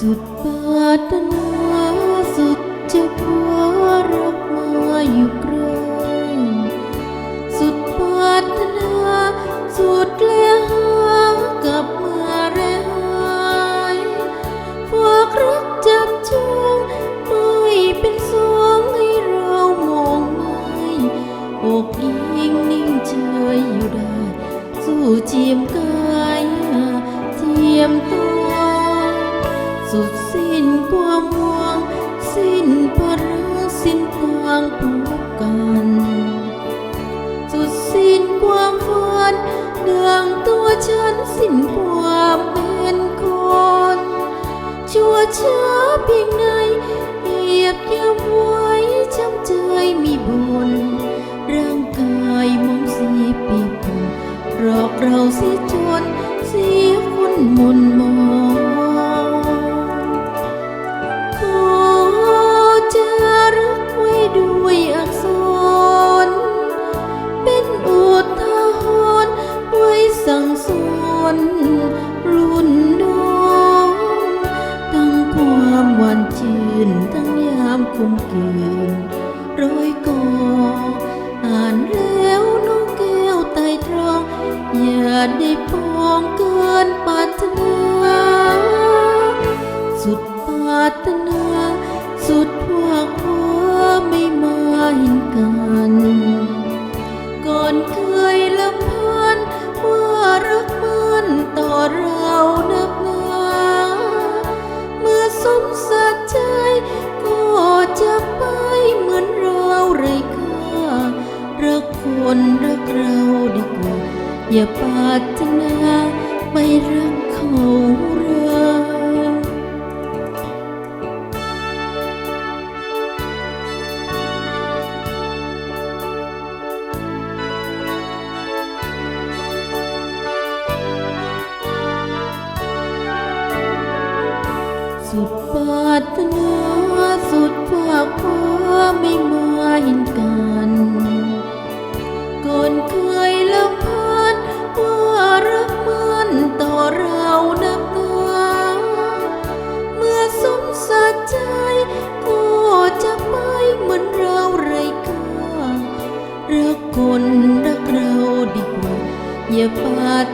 สุดปารถนาสุดจะขอรักมาอยู่ใกล้สุดปารถนาสุดแล้วหากลับมาแรหายฝากรักจับจองไม่เป็นสองให้เรามองไม่อกยิงนิ่งเฉยอยู่ได้ สู้เจียมกา สุดสิ้นความหวัง สิ้นพลังสิ้นทางพบกัน สุดสิ้นความฝันดังตัวฉันสิ้นความเป็นคน ชั่วช้าเพียงไหน มกลืนร้อยกออ่านแล้วน้องแก้วไต่ตรอง อย่าได้ปองเกินปรารถนา สุดปรารถนา สุดพวกพ่อไม่มาเห็นกัน อย่าปาถนาไปรักเขาเราสุดปาถนา รักคนรักเราดีกว่า อย่าปาด